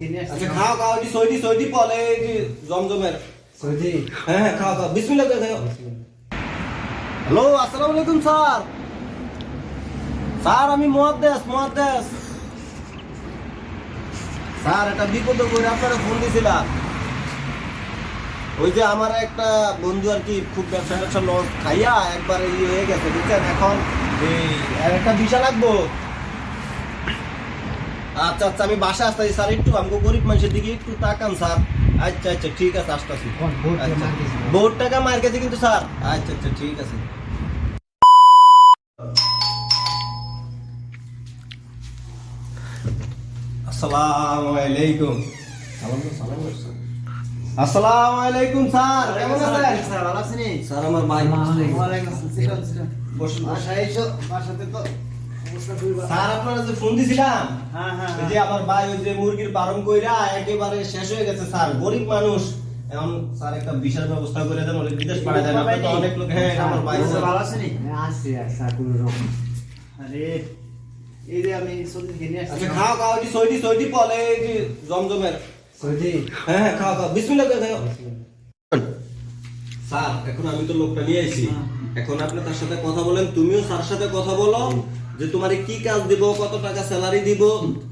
আচ্ছা খাও খাও এটি সৈদি সৈদি এটি জমজমের। সৌদি? হ্যাঁ হ্যাঁ খাও খাও বিসমিল্লাহ খাও। হ্যালো আসসালামু আলাইকুম স্যার। স্যার আমি মুহাদ্দেস মুহাদ্দেস স্যার একটা বিপদ করে আপনারা ফোন দিয়েছিলাম ওই যে আমার একটা বন্ধু আর কি খুব ব্যবসা ব্যবসা লস খাইয়া একবার ইয়ে হয়ে গেছে বুঝছেন? এখন এই একটা ভিসা লাগবো। আচ্ছা আচ্ছা আমি বাসা আসতেছি স্যার একটু আমাকে গরিব মানুষের দিকে একটু তাকান স্যার। আচ্ছা আচ্ছা ঠিক আছে আসতেছি। বোর্ড আচ্ছা। বহুত টাকা মার গেছে কিন্তু স্যার। আচ্ছা আচ্ছা ঠিক আছে। আসসালামু আলাইকুম। আসসালামু স্যার। কেমন আছেন? স্যার ভালো আছেন? স্যার আমার ভাই ওয়ালাইকুম আসসালাম। সিটন সিটন বসুন। বাসায় এসো। বাসাতে তো। স্যার আপনারা যে ফোন দিছিলাম হ্যাঁ হ্যাঁ ওই যে আমার ভাই ওই যে মুরগির পালন কইরা একেবারে শেষ হয়ে গেছে স্যার। গরিব মানুষ। এখন স্যার একটা বিশাল ব্যবস্থা করে দেন ওদের বিদেশ পাঠায় দেন। আপনি তো অনেক লোক হ্যাঁ আমার ভাই ভালো আছেন আছি আছি কোনো রকম। আরে এই যে আমি সৌদি থেকে আসছি। আচ্ছা খাও খাও এটি সৈদি সৈদি বলে এটি জমজমের। সৌদি? হ্যাঁ হ্যাঁ খাও খাও। বিসমিল্লাহ করে খাও। স্যার এখন আমি তো লোকটা নিয়ে আইছি। এখন আপনি তার সাথে কথা বলেন তুমিও স্যার সাথে কথা বলো। যে তোমার কি কাজ দিব কত টাকা স্যালারি দিব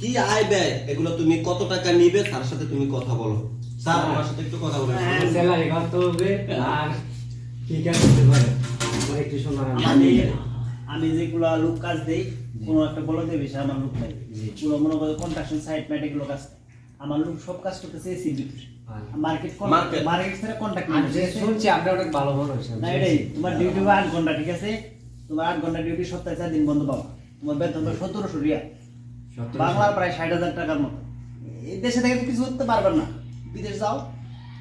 কি আয় ব্যয় এগুলো তুমি কত টাকা নিবে তার সাথে তুমি কথা বলো। স্যার আমার সাথে একটু কথা হ্যাঁ। স্যালারি কত হবে? আর কি কাজ করতে পারে? আমার একটু শোনার আমি আমি যেগুলো লোক কাজ দেই কোনো একটা বলে দেবে সে আমার লোক নাই। পুরো মনে করো কন্ট্রাকশন সাইট ম্যাট এগুলো কাজ। আমার লোক সব কাজ করতেছে এসি ভিতরে। মার্কেট মার্কেট আমি যে শুনছি আপনি অনেক ভালো ভালো না এটাই। তোমার ডিউটি হবে আট ঘণ্টা ঠিক আছে? তোমার আট ঘণ্টা ডিউটি সপ্তাহে চার দিন বন্ধ পাবা তোমার বেতন হবে সতেরোশো রিয়া বাংলার প্রায় ষাট হাজার টাকার মতো। এই দেশে থেকে কিছু করতে পারবে না। বিদেশ যাও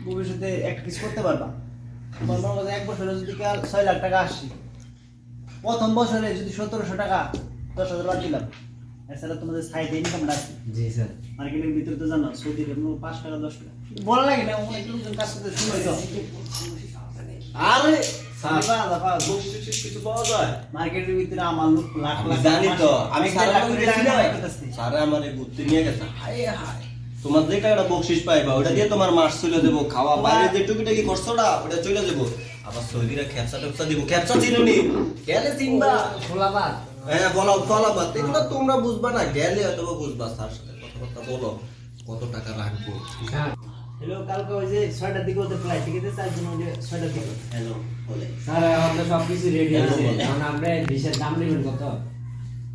ভবিষ্যতে একটা কিছু করতে পারবা। তোমার মনে করো এক বছরে যদি ছয় লাখ টাকা আসছে প্রথম বছরে যদি সতেরোশো টাকা দশ হাজার বাদ দিলাম এছাড়া তোমাদের সাইডে ইনকামটা আছে। জি স্যার। মার্কেটের ভিতরে তো জানো সৌদি আরবে পাঁচ টাকা দশ টাকা। বলা লাগে না অনেক লোকজন কাজ করতে শুরু হয়ে আরে স্যার স্যার হায় তোমার যে টাকাটা বকশিস পাইবা ওটা দিয়ে তোমার মাস চলে দেবো খাওয়া বাইরে যে টুকিটাকি খরচটা ওটা চলে দেবো আবার সৌদিরা খেপসা টেপসা দিব। খেপসা চিনুনি গেলে চিনবা। খোলাবাদ। হ্যাঁ বলো এগুলো তোমরা বুঝবা না গেলে বুঝবা তার সাথে কথাবার্তা বলো। কত টাকা রাখব? হ্যাঁ। হ্যালো কালকে ওই যে ছয়টার দিকে ওদের ফ্লাইট ঠিক আছে চারজন ওই যে ছয়টার দিকে। হ্যালো বলে স্যার আমাদের সব কিছু রেডি আছে। এখন আমরা ডিশের দাম নেবেন কত?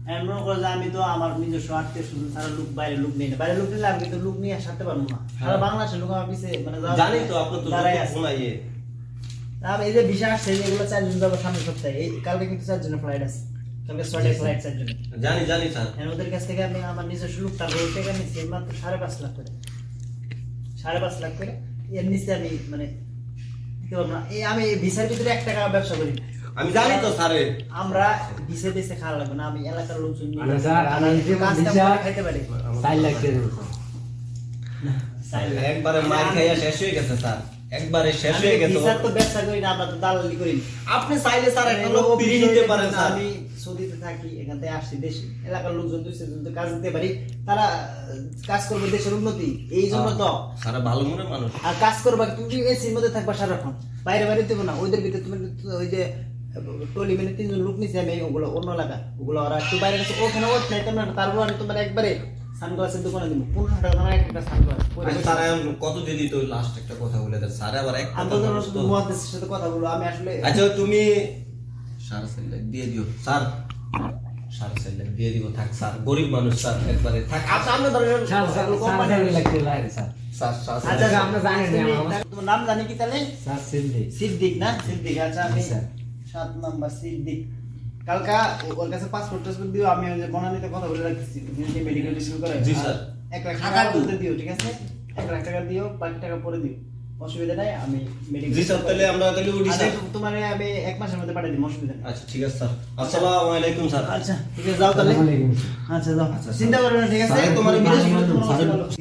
আমি মনে করো যে আমি তো আমার নিজস্ব আত্মীয় স্বজন সারা লোক বাইরে লোক নেই না। বাইরে লোক নিলে আমি কিন্তু লোক নিয়ে সারতে পারব না। সারা বাংলাদেশের লোক আমার পিছিয়ে মানে জানি তো আপনার তো দাঁড়ায় আছে। আমি এই যে ভিসা আসছে এগুলো চারজন যাব সামনের সপ্তাহে। এই কালকে কিন্তু চারজনের ফ্লাইট আছে। কালকে ছয়টায় ফ্লাইট চারজনের। জানি জানি স্যার। হ্যাঁ, ওদের কাছ থেকে আমি আমার নিজস্ব লোক তার মাত্র সাড়ে পাঁচ লাখ করে। সাড়ে পাঁচ লাখ করে। এর নিচে আমি মানে দিতে পারব না। এই আমি ভিসার ভিতরে এক টাকা ব্যবসা করি আমি জানি তো স্যারের আমরা ভিসে ভিসে খাওয়া লাগবে না আমি এলাকার লোকজন স্যার, খাইতে পারি। স্যার একবারে মার খাইয়া শেষ হয়ে গেছে স্যার। একবারে শেষ হয়ে গেছে ভিসার তো ব্যবসা করি না আমরা তো দালালি করি না। আপনি চাইলে স্যার একটা লোক নিতে পারেন স্যার। আমি সৌদিতে থাকি এখান থেকে আসছি দেশে। এলাকার লোকজন দুই তো কাজ দিতে পারি তারা কাজ করবে দেশের উন্নতি। এই জন্য তো। সারা ভালো মনে মানুষ। আর কাজ করবা তুমি এসির মধ্যে থাকবা সারাক্ষণ। বাইরে বাইরে দেবো না ওদের ভিতরে তুমি ওই যে টলি মানে তিনজন লোক নিছে আমি ওগুলো অন্য এলাকা। ওগুলো ওরা একটু বাইরে গেছে ওখানে ওঠ নাই তোমার তারপর আমি তোমার একবারে সানগ্লাসের দোকানে দিব। পনেরোশো টাকা তোমার একটা সানগ্লাস। আমি কত লাস্ট একটা কথা বলে স্যার আবার এক আমি সাথে কথা বলব আমি আসলে আচ্ছা তুমি সাড়ে চার লাখ দিয়ে দিও। স্যার সাড়ে চার লাখ দিয়ে দিব থাক স্যার। গরিব মানুষ স্যার একবারে থাক। আচ্ছা আমরা ধরেন স্যার স্যার কোম্পানি লাগতে লাগে স্যার স্যার স্যার স্যার, আমরা জানি না, তুমি- আমার- তোমার নাম জানি কি তাহলে? সিদ্দিক। না? সিদ্দিক আচ্ছা আমি সাত নাম্বার সিদ্দিক। কালকা ওর কাছে পাসপোর্ট টাসপোর্ট দিও আমি ওই যে বনানীতে কথা বলে রাখতেছি। যে মেডিকেল টিস্যু করে জি, স্যার। এক লাখ টাকা টাকা দিও। বলতে দিও ঠিক আছে? এক লাখ টাকা দিও বাকি টাকা পরে দিও। অসুবিধা নাই আমি মেডিকেল জি স্যার তাহলে আমরা তাহলে উঠি স্যার তোমার আমি এক মাসের মধ্যে পাঠিয়ে দিই অসুবিধা নেই। আচ্ছা ঠিক আছে স্যার। আসসালামু আলাইকুম স্যার। আচ্ছা ঠিক আছে যাও তাহলে। আচ্ছা যাও। আচ্ছা চিন্তা করো না ঠিক আছে? তোমার বিদেশ-।